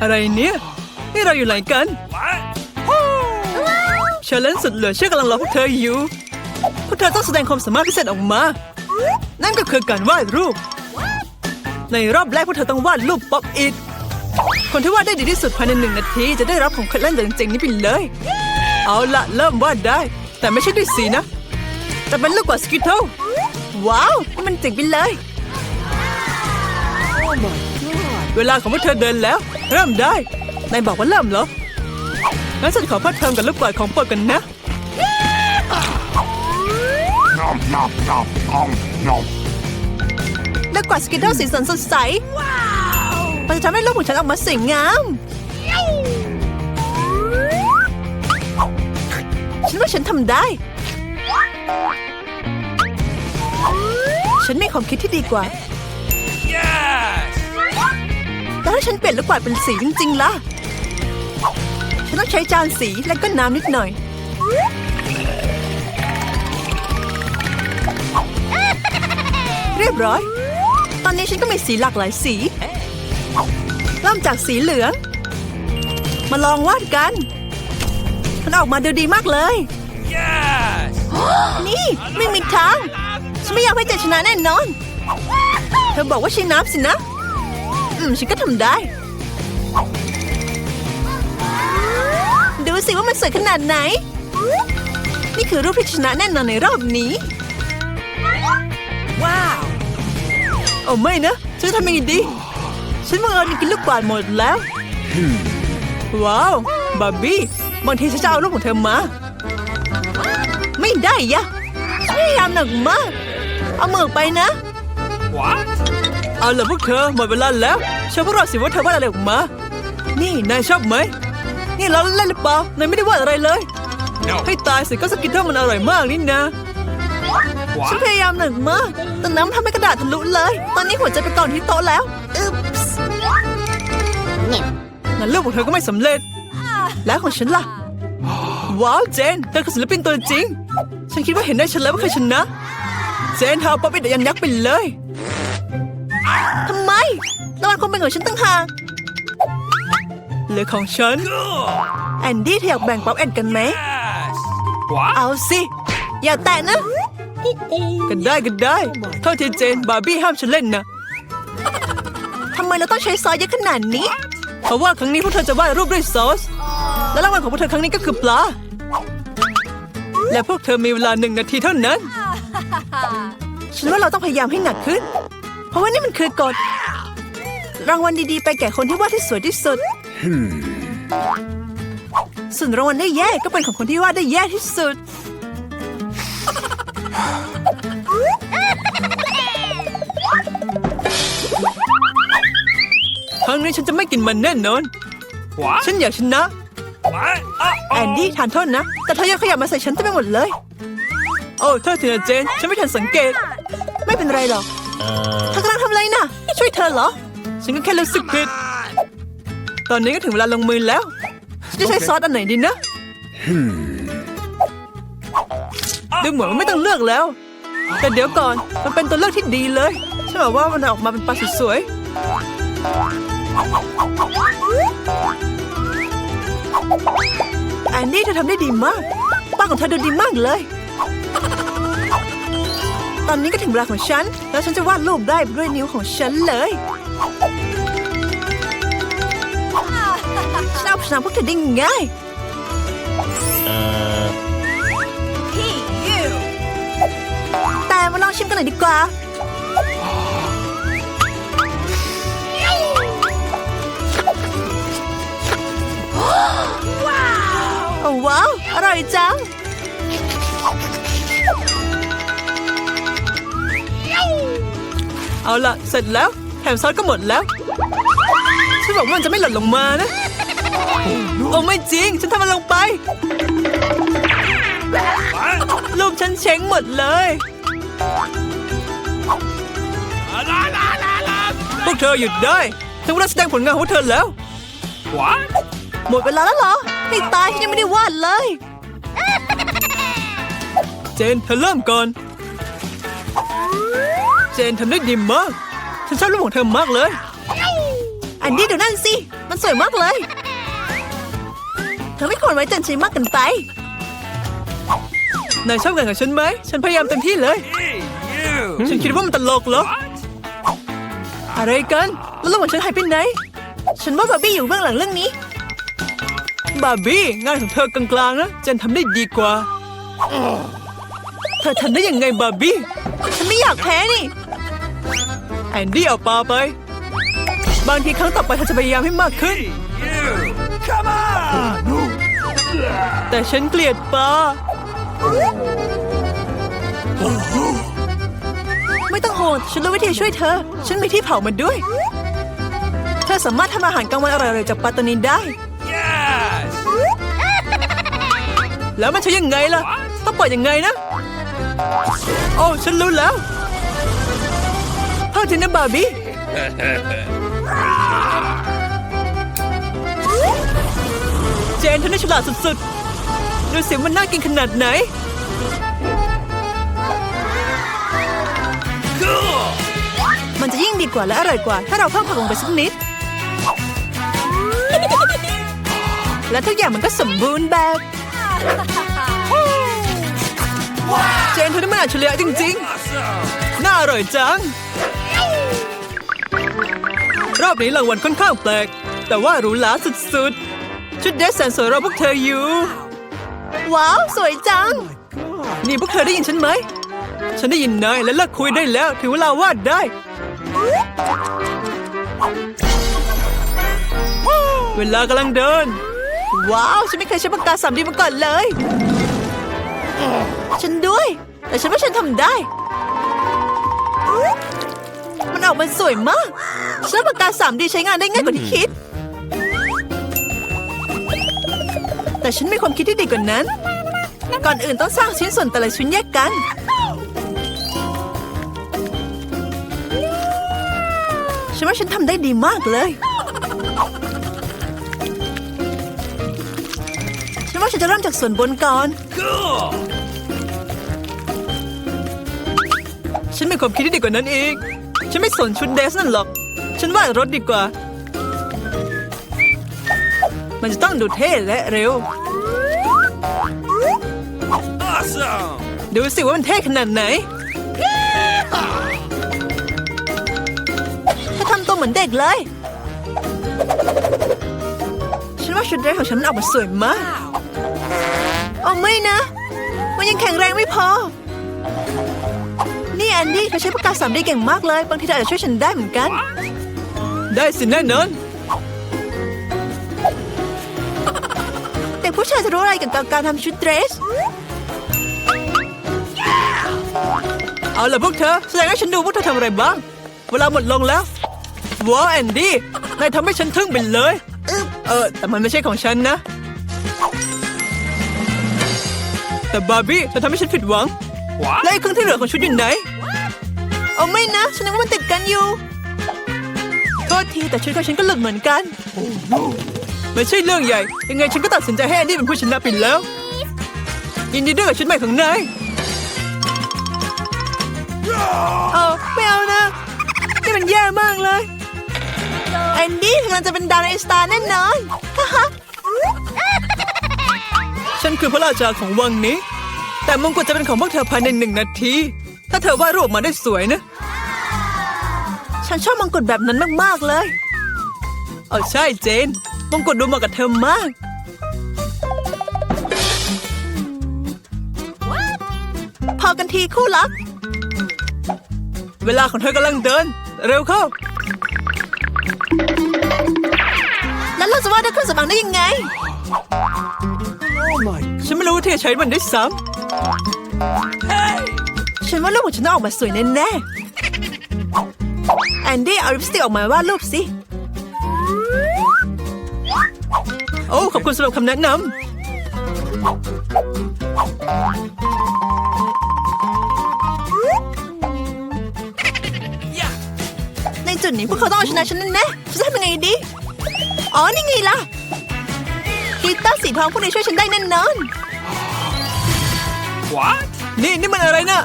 อะไรเนี่ย นี่เราอยู่ไหนกันเชลเลนสุดเหลือเชื่อกำลังรอพวกเธออยู่ พวกเธอต้องแสดงความสามารถพิเศษออกมา นั่นก็คือการวาดรูป ในรอบแรกพวกเธอต้องวาดรูปป๊อปอิดคนที่วาดได้ดีที่สุดภายในหนึ่งนาที จะได้รับของเคล็ดลับเจ๋งๆนี้ไปเลย เอาละเริ่มวาดได้ แต่ไม่ใช่ด้วยสีนะแต่เป็นลูกกว่าสกิทเทิลว้าวนี่มันเจ๋งไปเลย เวลาของพวกเธอเดินแล้ว เริ่มได้ นายบอกว่าเริ่มเหรอ งั้นฉันขอพัดเทอมกับลูกกวาดของโปรดกันนะ Nom nom nom nom nom. ลูกกวาดสกิทเทิลสีสันสดใส มันจะทำให้รูปของฉันออกมาสวยงาม ฉันว่าฉันทำได้ ฉันมีความคิดที่ดีกว่า Yes! แล้วถ้าฉันเปลี่ยนลูกกวาดเป็นสีจริงๆล่ะ ฉันต้องใช้จานสีและก็น้ำนิดหน่อย เรียบร้อย ตอนนี้ฉันก็มีสีหลากหลายสีเริ่มจากสีเหลือง มาลองวาดกัน มันออกมาดูดีมากเลย Yes! นี่ไม่มีทาง ฉันไม่อยากให้เจชนะแน่นอน เธอบอกว่าใช้น้ำสินะ อืมฉันก็ทำได้ ดูสิว่ามันสวยขนาดไหน นี่คือรูปที่ชนะแน่นอนในรอบนี้ ว้าวโอ้ไม่นะฉันจะทำยังไงดี ฉันบังเอิญกินลูกกวาดหมดแล้ว ว้าวบาร์บี้บางทีฉันจะเอารูปของเธอมา ไม่ได้ยะฉันพยายามหนักมาก เอามือออกไปนะ What? เอาล่ะพวกเธอหมดเวลาแล้วเชื่อพวกเราสิว่าเธอวาดอะไรออกมา นี่นายชอบไหม นี่เราเล่นหรือเปล่านายไม่ได้วาดอะไรเลย No. ให้ตายสิก็สกิทเทอร์มันอร่อยมากนี่นะฉัน What? พยายามหนักมากแต่น้ำทำให้กระดาษทะลุเลย ตอนนี้หัวใจไปกองที่โต๊ะแล้วอึ๊บส์งั้นลูกของเธอก็ไม่สำเร็จ แล้วของฉันล่ะ ว้าวเจนเธอคือศิลปินตัวจริง ฉันคิดว่าเห็นได้ฉันแล้วว่าใครชนะ เจนเธอเอาป๊อปปี้ยันยักษ์ไปเลย ทำไมรางวัลคงเป็นของฉันตั้งหากเหลือของฉัน แอนดี้เธออยากแบ่งป๊อปแอนกันไหม Yes! What? เอาสิ อย่าแตะนะก็ได้ก็ได้โทษทีเจน บาร์บี้ห้ามฉันเล่นนะ ทำไมเราต้องใช้ซอสเยอะขนาดนี้ เพราะว่าครั้งนี้พวกเธอจะวาดรูปด้วยซอส และรางวัลของพวกเธอครั้งนี้ก็คือปลา และพวกเธอมีเวลาหนึ่งนาทีเท่านั้น ฉันว่าเราต้องพยายามให้หนักขึ้นเพ ราะว่านี่มันคือกฎรางวัลดีๆ ไปแก่คนที่วาดที่สวยที่สุด ส่วนรางวัลได้แย่ก็เป็นของคนที่วาดได้แย่ที่สุด ครั้งนี้ฉันจะไม่กินมันแน่นอน ฉันอยากชนะ แอนดี้ทานโทษนะ แต่เธอยังขยับมาใส่ฉันเต็มไปหมดเลย โอ้โทษทีนะเจน ฉันไม่ทันสังเกต ไม่เป็นไรหรอก เธ ธอเหรอ ฉันก็แค่รู้สึกผิด ตอนนี้ก็ถึงเวลาลงมือแล้ว จะใช้ซอสอันไหนดีนะดูเหมือนว่าไม่ต้องเลือกแล้ว แต่เดี๋ยวก่อน มันเป็นตัวเลือกที่ดีเลย ฉันบอกว่ามันออกมาเป็นปลาสวยๆแอนดี้เธอทำได้ดีมากป้าของเธอดูดีมากเลย ตอนนี้ก็ถึงเวลาของฉัน แล้วฉันจะวาดรูปได้ด้วยนิ้วของฉันเลยฉันเอาชนะพวกเธอได้ง่ายแต่มาลองชิมกันหน่อยดีกว่าโอ้ว้าว อร่อยจัง เอาล่ะเสร็จแล้วแถมซอสก็หมดแล้ว ฉันบอกว่ามันจะไม่หล่นลงมานะ โอ้ไม่จริง ฉันทำมันลงไปรูปฉันเช้งหมดเลย La la la la. พวกเธอหยุดได้ถึงเวลาแสดงผลงานของพวกเธอแล้ว What? หมดเวลาแล้วเหรอ ให้ตายฉันยังไม่ได้วาดเลย เจนเธอเริ่มก่อน เจนทำได้ดีมาก ฉันชอบรูปของเธอมากเลยแออันนี้เดี๋ยวนั่นสิ มันสวยมากเลย เธอไม่ควรไว้ใจฉันมากเกินไป นายชอบกันกับฉันไหม ฉันพยายามเต็มที่เลย Hey, you. ฉันคิดว่ามันตลกเหรอ What? อะไรกัน แล้วระหว่างฉันหายไปไหน ฉันว่าบาร์บี้อยู่เบื้องหลังเรื่องนี้ บาร์บี้งานของเธอกลางๆนะเจนทำได้ดีกว่า เธอทำได้ยังไงบาร์บี้ ฉันไม่อยากแพ้นี่ แอนดี้เอาปลาไป บางทีครั้งต่อไปเธอจะพยายามให้มากขึ้น Hey, แต่ฉันเกลียดปลา ไม่ต้องห่วงฉันรู้วิธีช่วยเธอ ฉันมีที่เผามันด้วย เธอสามารถทำอาหารกลางวันอร่อยๆจากปลาตัวนี้ได้ Yes. แล้วมันใช้ยังไงล่ะ ต้องปล่อยยังไงนะ โอ้ ฉันรู้แล้ว โทษทีนะบาร์บี้ เจนเธอน่าฉลาดสุดๆ ดูสิมันน่ากินขนาดไหน มันจะยิ่งดีกว่าและอร่อยกว่า ถ้าเราเพิ่มผักลงไปสักนิด และทุกอย่างมันก็สมบูรณ์แบบ เจนเธอนี่มันอัจฉริยะจริงๆ น่าอร่อยจัง รอบนี้รางวัลค่อนข้างแปลก แต่ว่าหรูหราสุดๆ ชุดเดรสแสนสวยรอพวกเธออยู่ ว้าว สวยจัง นี่พวกเธอได้ยินฉันไหม ฉันได้ยินนายและเลิกคุยได้แล้ว ถึงเวลาวาดได้ เวลากำลังเดิน ว้าว ฉันไม่เคยใช้ปากกาสามดีมาก่อนเลย ฉันด้วย แต่ฉันว่าฉันทำได้มัน ออกมาสวยมากฉันว่าปากกาสามดีใช้งานได้ง่ายกว่าที่คิด แต่ฉันมีความคิดที่ดีกว่านั้น ก่อนอื่นต้องสร้างชิ้นส่วนแต่ละชิ้นแยกกัน ฉันว่าฉันทำได้ดีมากเลย ฉันว่าฉันจะเริ่มจากส่วนบนก่อน Cool. ฉันมีความคิดที่ดีกว่านั้นอีก ฉันไม่สนชุดเดรสนั่นหรอก ฉันว่ารถดีกว่า มันจะต้องดูเท่และเร็ว Awesome. ดูสิว่ามันเท่ขนาดไหน ถ้าทำตัวเหมือนเด็กเลย ฉันว่าชุดเดรสของฉันมันออกมาสวยมากเอาไม่นะ มันยังแข็งแรงไม่พอ นี่แอนดี้เธอใช้ปากกาสามดีเก่งมากเลย บางทีเธออาจจะช่วยฉันได้เหมือนกัน ได้สิแน่นอนแต่ผู้ชายจะรู้อะไรเกี่ยวกับการทำชุดเดรส เอาล่ะพวกเธอ แสดงให้ฉันดูพวกเธอทำอะไรบ้าง เวลาหมดลงแล้วว้าวแอนดี้นายทำให้ฉันทึ่งไปเลย เออ แต่มันไม่ใช่ของฉันนะ แต่บาร์บี้เธอทำให้ฉันผิดหวัง What? และไอ้เครื่องที่เหลือของชุดอยู่ไหน เอาไม่นะ ฉันนึกว่ามันติดกันอยู่ โทษทีแต่ชุดของฉันก็หลุดเหมือนกันไม่ใช่เรื่องใหญ่ ยังไงฉันก็ตัดสินใจให้แอนดี้เป็นผู้ชนะไปแล้ว ยินดีด้วยกับชุดใหม่ของนายเอาไม่เอานะนี่มันแย่มากเลยแอนดี้กำลังจะเป็นดาวในสตาร์แน่นอนฉันคือพระราชาของวังนี้ แต่มงกุฎจะเป็นของพวกเธอภายในหนึ่งนาที ถ้าเธอวาดรูปมาได้สวยนะ ฉันชอบมงกุฎแบบนั้นมากๆเลยเออใช่เจนมงกุฎดูเหมาะกับเธอมาก พอกันทีคู่รัก เวลาของเธอกำลังเดิน เร็วเข้า แล้วเราจะวาดด้วยเครื่องสำอางได้ยังไง ฉันไม่รู้ว่าเธอใช้มันด้วยซ้ำฉันว่ารูปของฉันต้องออกมาสวยแน่ๆแอนดี้เอาลิปสติกออกมาวาดรูปสิ โอ้ขอบคุณสำหรับคำแนะนำ Yeah. ในจุดนี้พวกเขาต้องเอาชนะฉันแน่ๆฉันจะทำยังไงดี อ๋อ นี่ไงล่ะกีตาร์สีทองพวกนี้ช่วยฉันได้แน่นอน What? นี่นี่มันอะไรนะ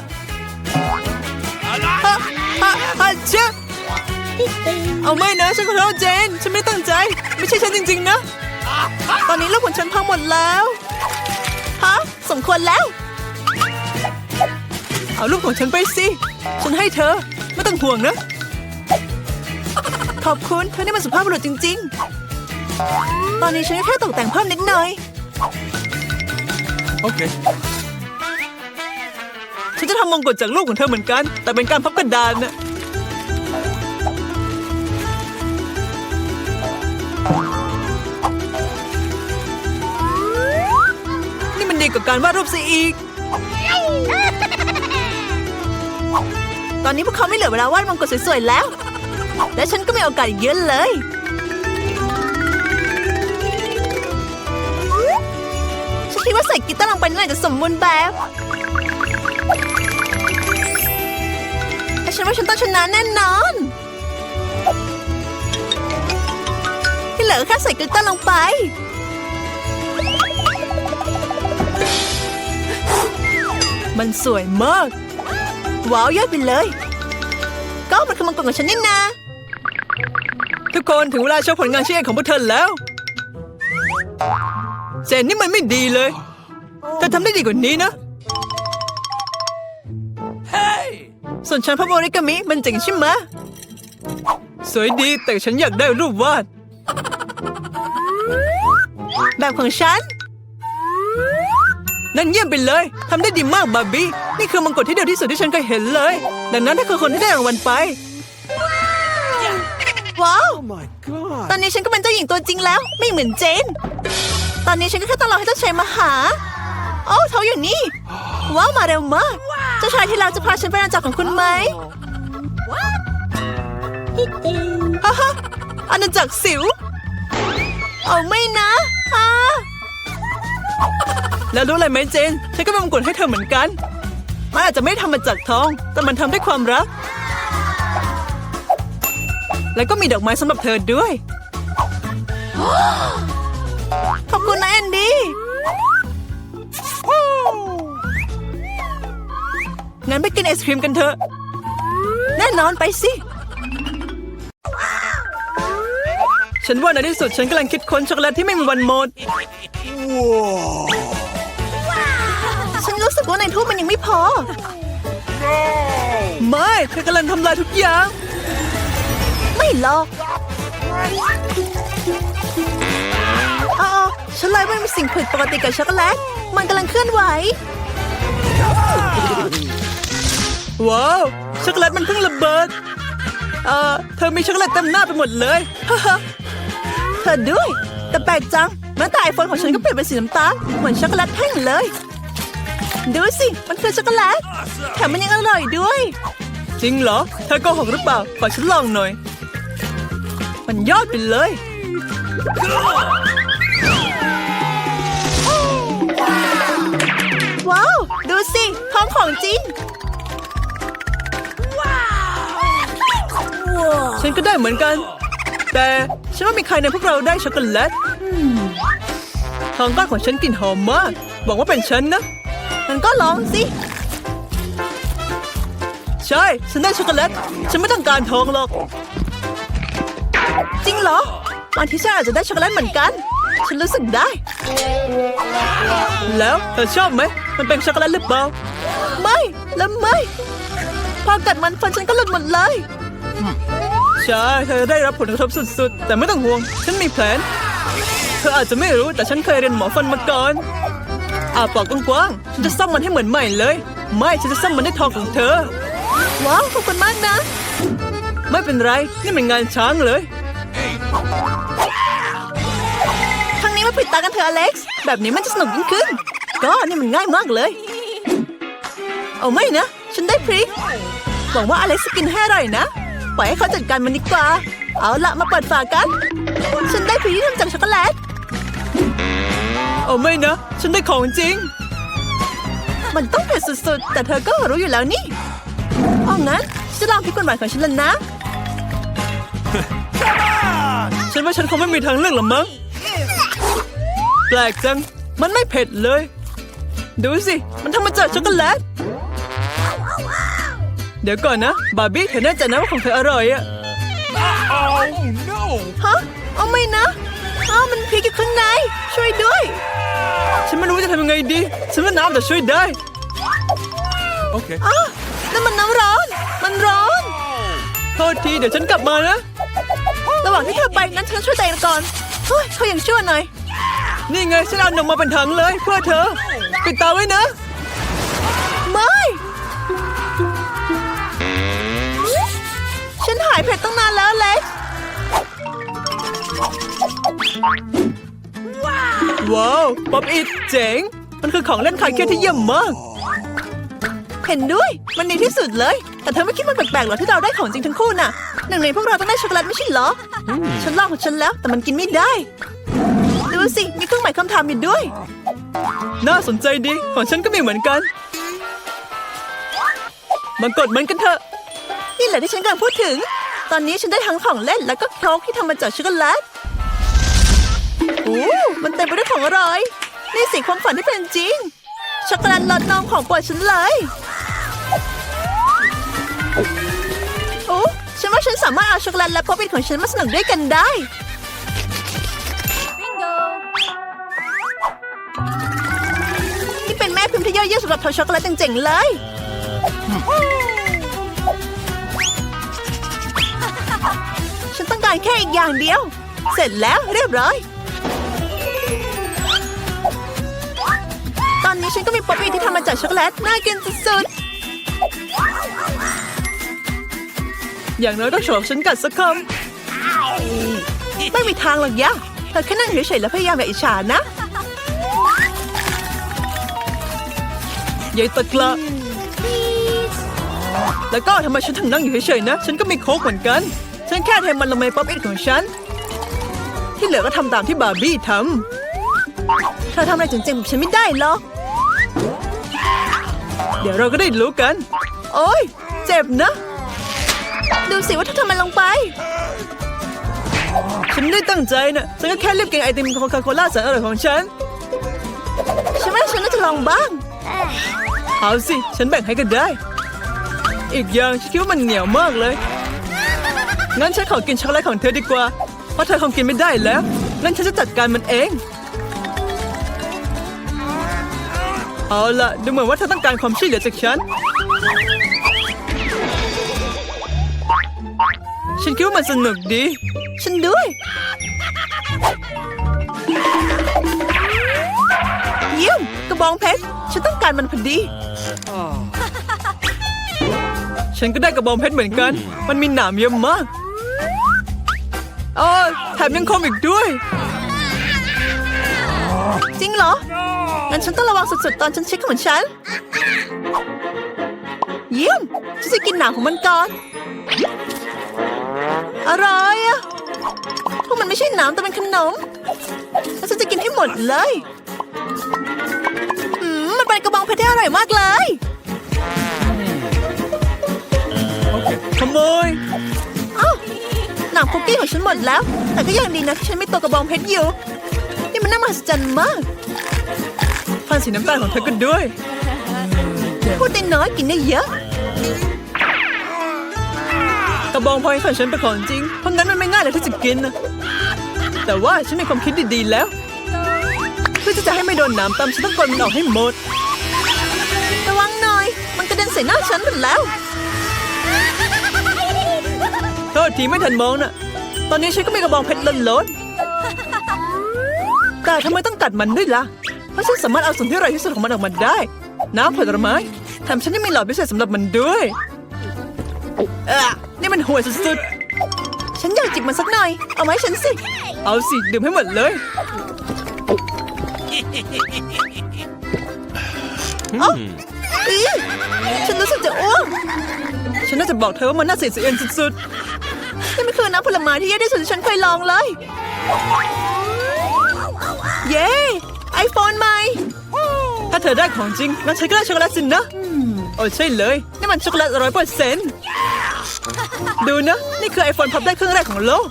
A lot. ฮะฮะฮะเชื่อ เอาไม่นะฉันขอโทษเจน ฉันไม่ตั้งใจ ไม่ใช่ฉันจริง ๆ นะ ตอนนี้ลูกของฉันพังหมดแล้วฮะสมควรแล้ว เอาลูกของฉันไปสิ ฉันให้เธอ ไม่ต้องห่วงนะ ขอบคุณเธอนี่มันสุภาพบุรุษจริง ๆ ตอนนี้ฉันก็แค่ตกแต่งเพิ่มนิดหน่อย Okay. ฉันจะทำมงกุฎจากลูกของเธอเหมือนกัน แต่เป็นการพับกระดานน่ะ กว่าการวาดรูปซะอีก ตอนนี้พวกเขาไม่เหลือเวลาวาดมงกุฎสวยๆแล้ว และฉันก็มีโอกาสเยอะเลย ฉันคิดว่าใส่กีตาร์ลงไปนี่แหละจะสมบูรณ์แบบแต่ฉันว่าฉันต้องชนะแน่นอน ที่เหลือแค่ใส่กีตาร์ลงไป มันสวยมาก ว้าว ยอดไปเลย ก็มันคือมังกรของฉันนี่นาทุกคนถึงเวลาโชว์ผลงานชิ้นเอกของพวกเธอแล้วเจนนี่มันไม่ดีเลยเธอทำได้ดีกว่านี้นะ Hey! ส่วนฉันพับโอริกามิมันเจ๋งใช่ไหมสวยดีแต่ฉันอยากได้รูปวาด แบบของฉัน นั่นเยี่ยมไปเลยทำได้ดีมากบาร์บี้ นี่คือมังกรที่เดียวที่สุดที่ฉันเคยเห็นเลย ดังนั้นถ้าคือคนที่ได้รางวัลไป ว้าว Oh ตอนนี้ฉันก็เป็นเจ้าหญิงตัวจริงแล้ว ไม่เหมือนเจน ตอนนี้ฉันก็แค่ต้องรอให้เจ้าชายมาหา โอ้เขาอยู่นี่ ว้าว มาเร็วมาก เจ้าชายที่เราจะพาฉันไปอาณาจักรของคุณไหมฮ่าฮ่าอาณาจักรสิว เอาไม่นะอ่า แล้วรู้อะไรไหมเจนฉันก็เป็นมงกุฎให้เธอเหมือนกันมันอาจจะไม่ทำมาจากทอง แต่มันทำด้วยความรัก แล้วก็มีดอกไม้สำหรับเธอด้วย ขอบคุณนะแอนดี้งั้นไปกินไอศครีมกันเถอะ แน่นอนไปสิ ฉันว่าในที่สุดฉันกำลังคิดค้นช็อกโกแลตที่ไม่มีวันหมดฉัน รู้สึกว่าในทูบมันยังไม่พอ ไม่เธอกำลังทำลายทุกอย่าง ไม่หรอกอ๋อฉันเลยว่ามีสิ่งผิดปกติกับช็อกโกแลต มันกำลังเคลื่อนไหว ว้าวช็อกโกแลตมันเพิ่งระเบิด เอ่อเธอมีช็อกโกแลตเต็มหน้าไปหมดเลยฮ่าฮ่าเธอด้วย แต่แปลกจังแม้แต่ไอโฟนของฉันก็เปลี่ยนเป็นสีน้ำตาลเหมือนช็อกโกแลตแท่งเลย ดูสิ มันคือช็อกโกแลตแถมมันยังอร่อยด้วย จริงเหรอเธอโกหกหรือเปล่า ขอฉันลองหน่อย มันยอดไปเลย ว้าว ดูสิท้องของจริง ฉันก็ได้เหมือนกัน แต่ฉันว่ามีใครในพวกเราได้ช็อกโกแลตทองก้อนของฉันกลิ่นหอมมาก บอกว่าเป็นฉันนะ มันก็ลองสิ ใช่ ฉันได้ช็อกโกแลต ฉันไม่ต้องการทองหรอก จริงเหรอบางทีฉันอาจจะได้ช็อกโกแลตเหมือนกัน ฉันรู้สึกได้ แล้วเธอชอบไหม มันเป็นช็อกโกแลตหรือเปล่า ไม่ แล้วไม่ พอกัดมันฟันฉันก็หลุดหมดเลย ใช่ เธอได้รับผลกระทบสุดๆ แต่ไม่ต้องห่วง ฉันมีแผน เธออาจจะไม่รู้แต่ฉันเคยเรียนหมอฟันมาก่อน อาปากกว้างๆฉันจะซ่อมมันให้เหมือนใหม่เลย ไม่ฉันจะซ่อมมันด้วยทองของเธอ ว้าวขอบคุณมากนะ ไม่เป็นไรนี่มันงานช้างเลยครั้งนี้มาปิดตากันเถอะอเล็กซ์แบบนี้มันจะสนุกยิ่งขึ้น ก็นี่มันง่ายมากเลย เอาไม่นะ ฉันได้พริกหวังว่าอเล็กซ์จะกินให้อร่อยนะปล่อยให้เขาจัดการมันดีกว่า เอาละมาเปิดฝากัน ฉันได้พริกที่ทำจากช็อกโกแลต เอาไม่นะ ฉันได้ของจริง มันต้องเผ็ดสุดๆ แต่เธอก็รู้อยู่แล้วนี่เอางั้นฉันจะลองพริกหวานๆของฉันแล้วนะ ฉันว่าฉันคงไม่มีทางเลือกหรอกมั้ง แปลกจัง มันไม่เผ็ดเลย ดูสิ มันทำมาจากช็อกโกแลต เดี๋ยวก่อนนะ บาร์บี้เธอแน่ใจนะว่าของเธออร่อยอะ Oh no! ฮะ เอาไม่นะ อ้าวมันพีกอยู่ข้างใน ช่วยด้วย ฉันไม่รู้จะทำยังไงดี ฉันว่าน้ำแต่ช่วยได้ Okay. อ้าวนั่นมันน้ำร้อน มันร้อน โทษที เดี๋ยวฉันกลับมานะ ระหว่างที่เธอไปนั้นฉันช่วยตัวเองก่อนเฮ้ยเขายังชั่วหน่อย นี่ไงฉันเอานมมาเป็นถังเลย เพื่อเธอ ปิดตาไว้นะ ไม่ ฉันหายเผ็ดตั้งนานแล้วเล็ก ว้าวป๊อปอิดเจ๋ง มันคือของเล่นคลายเครียดที่เยี่ยมมาก เห็นด้วย มันดีที่สุดเลย แต่เธอไม่คิดมันแปลกๆหรอที่เราได้ของจริงทั้งคู่น่ะหนึ่งในพวกเราต้องได้ช็อกโกแลตไม่ใช่เหรอ ฉันลองของฉันแล้ว แต่มันกินไม่ได้ ดูสิ มีเครื่องหมายคำถามอยู่ด้วย น่าสนใจดี ของฉันก็มีเหมือนกันมากดมันกันเถอะ นี่แหละที่ฉันกำลังพูดถึง ตอนนี้ฉันได้ทั้งของเล่นแล้วก็โค้กที่ทำมาจากช็อกโกแลต โอ้มันเต็มไปด้วยของอร่อย นี่สิความฝันที่เป็นจริง ช็อกโกแลตรสนมของโปรดฉันเลย โอ้ฉันว่าฉันสามารถเอาช็อกโกแลตและป๊อปปิ้ของฉันมาสนุกด้วยกันได้นี่เป็นแม่พิมพ์ที่ยอดเยี่ยมสำหรับทำช็อกโกแลตเจ๋งๆเลยฉันต้องการแค่อีกอย่างเดียว เสร็จแล้วเรียบร้อย ฉันก็มีป๊อปปี้ที่ทำมาจากช็อกโกแลตน่ากินสุดๆ อย่างน้อยต้องโฉบฉันกัดสักคำไม่มีทางหรอกยะเธอแค่นั่งเฉยๆแล้วพยายามอย่าอิจฉานะยายตะกละแล้วก็ทำไมฉันถึงนั่งอยู่เฉยๆนะ ฉันก็มีโค้กเหมือนกัน ฉันแค่เทมันลงในป๊อปอิทของฉัน ที่เหลือก็ทำตามที่บาร์บี้ทำเธอทำอะไรจริงๆแบบฉันไม่ได้หรอก เดี๋ยวเราก็ได้รู้กัน โอ๊ยเจ็บนะ ดูสิว่าเธอทำมันลงไป ฉันไม่ได้ตั้งใจนะฉันก็แค่รีบกินไอติมโคคาโคล่าแสนอร่อยของฉัน ฉันว่าฉันน่าจะลองบ้าง เอาสิ ฉันแบ่งให้ก็ได้ อีกอย่างฉันคิดว่ามันเหนียวมากเลย งั้นฉันขอกินช็อกโกแลตของเธอดีกว่า เพราะเธอคงกินไม่ได้แล้ว งั้นฉันจะจัดการมันเอง เอาล่ะดูเหมือนว่าเธอต้องการความช่วยเหลือจากฉัน ฉันคิดว่ามันสนุกดี ฉันด้วยเยี่ยมกระบองเพชร ฉันต้องการมันพอดี ฉันก็ได้กระบองเพชรเหมือนกัน มันมีหนามเยอะมากอ๋อแถมยังคมอีกด้วย จริงเหรอ งั้นฉันต้องระวังสุดๆ ตอนฉันเช็คเหมือนฉัน เยี่ยม ฉันจะกินหนามของมันก่อนอร่อยอะพวกมันไม่ใช่หนามแต่เป็นขนมแล้วฉันจะกินให้หมดเลยอืมมันเป็นกระบองเพชรที่อร่อยมากเลย Okay. ขโมยเอ้าหนามคุกกี้ของฉันหมดแล้ว แต่ก็ยังดีนะที่ฉันไม่ตัวกระบองเพชรอยู่นี่ มันน่ามหัศจรรย์มากฟันสีน้ำตาลของเธอก็ด้วย พูดได้น้อยกินได้เยอะกระบองเพชรของฉันเป็นของจริง เพราะงั้นมันไม่ง่ายเลยที่จะกินนะแต่ว่าฉันมีความคิดดีๆแล้ว เพื่อที่จะให้ไม่โดนหนามตำฉันต้องกดมันออกให้หมด ระวังหน่อย มันกระเด็นใส่หน้าฉันหมดแล้ว โทษทีไม่ทันมองน่ะ ตอนนี้ฉันก็มีกระบองเพชรล้นล้นๆ แต่ทำไมต้องกัดมันด้วยล่ะ เพราะฉันสามารถเอาส่วนที่อร่อยที่สุดของมันออกมาได้ น้ำผลไม้แถมฉันยังมีหลอดพิเศษสำหรับมันด้วยเอะนี่มันห่วยสุดๆ ฉันอยากจิบมันสักหน่อย เอาไหมาให้ฉันสิ เอาสิ ดื่มให้หมดเลย เอ้าอีฉันรู้สึกจะอ้วกฉันน่าจะบอกเธอว่ามันน่าเสียดสีเอ็นสุดๆนี่มันคือน้ำผลไม้ที่แย่ที่สุดที่ฉันเคยลองเลย เย้ไอโฟนใหม่ ถ้าเธอได้ของจริงงั้นฉันก็ได้ช็อกโกแลตสินนะ โอ้ใช่เลย นี่มันช็อกโกแลตร้อยเปอร์เซ็นต์ดูนะ นี่คือไอโฟนพับได้เครื่องแรกของโลก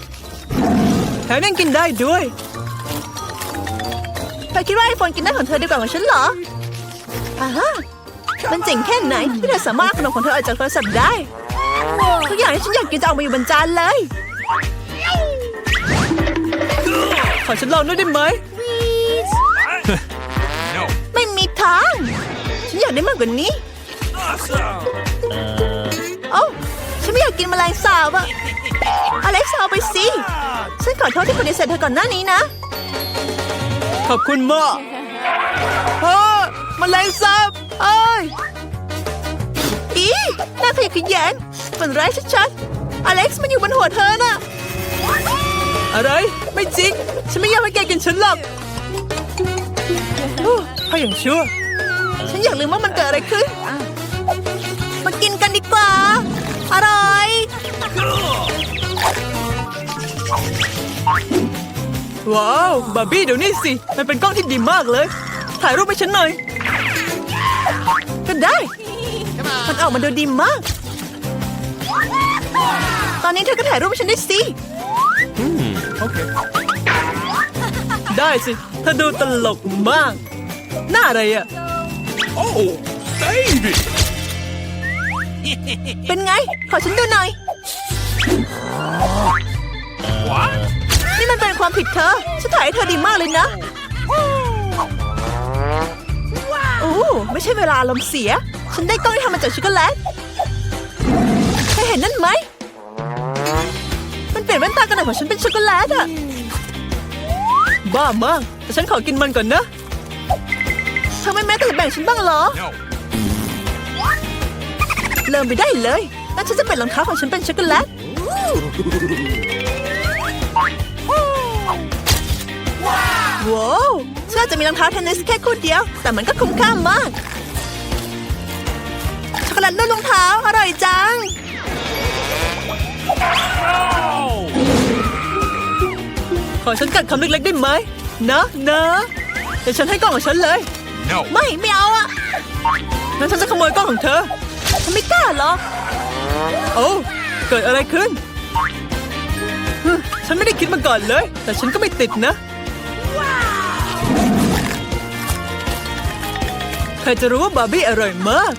แถมยังกินได้ด้วยเธอคิดว่าไอโฟนกินได้ของเธอดีกว่าของฉันเหรออ่าฮะมันเจ๋งแค่ไหนที่เธอสามารถขนมของเธอออกจากโทรศัพท์ได้ทุกอย่างที่ฉันอยากกินจะออกมาอยู่บนจานเลย ขอฉันลองด้วยได้ไหม ทางฉันอยากได้มากกว่านี้ Awesome. โอ้าฉันไม่อยากกินแมลงสาบอะอเล็กซ์เอาไปสิ ฉันขอโทษที่ปฏิเสธเธอก่อนหน้านี้นะ ขอบคุณมากเฮ้อแมลงสาบเอ้ยอีน่าขยะแขยงฝันร้ายชัดๆ อเล็กซ์มันอยู่บนหัวเธอน่ะ อะไร ไม่จริง ฉันไม่อยากให้แกกินฉันหรอกโอ้ เขาอย่างชั่ว ฉันอยากลืมว่ามันเกิดอะไรขึ้น มากินกันดีกว่า อร่อย ว้าว บาร์บี้เดี๋ยวนี้สิ มันเป็นกล้องที่ดีมากเลย ถ่ายรูปให้ฉันหน่อย ก็ได้ มันออกมาดูดีมาก ตอนนี้เธอก็ถ่ายรูปให้ฉันได้สิ Okay. ได้สิเธอดูตลกมาก หน้าอะไรอะ Oh, baby. เป็นไง ขอฉันดูหน่อย What? นี่มันเป็นความผิดเธอ ฉันถ่ายให้เธอดีมากเลยนะ โอ้ไม่ใช่เวลาอารมณ์เสีย ฉันได้กล้องที่ทำมาจากช็อกโกแลตเธอเห็นนั่นไหม มันเปลี่ยนแว่นตากันหน่อยของฉันเป็นช็อกโกแลตอะบ้ามากแต่ฉันขอกินมันก่อนนะเธอไม่แม้แต่จะแบ่งฉันบ้างเหรอ No. เริ่มไปได้เลยแล้วฉันจะเป็นรองเท้าของฉันเป็นช็อกโกแลตว้าวฉันอาจจะมีรองเท้าเทนนิสแค่คู่เดียว แต่มันก็คุ้มค่ามาก ช็อกโกแลตนุ่นรองเท้า อร่อยจัง Oh. ขอฉันกัดคำเล็กๆได้ไหม นะนะเดี๋ยวฉันให้กล้องของฉันเลย No. ไม่ไม่เอาอะงั้นฉันจะขโมยกล้องของเธอฉันไม่กล้าหรอกโอ้เกิดอะไรขึ้นฮึฉันไม่ได้คิดมาก่อนเลย แต่ฉันก็ไม่ติดนะใครจะรู้ว่าบาร์บี้อร่อยมาก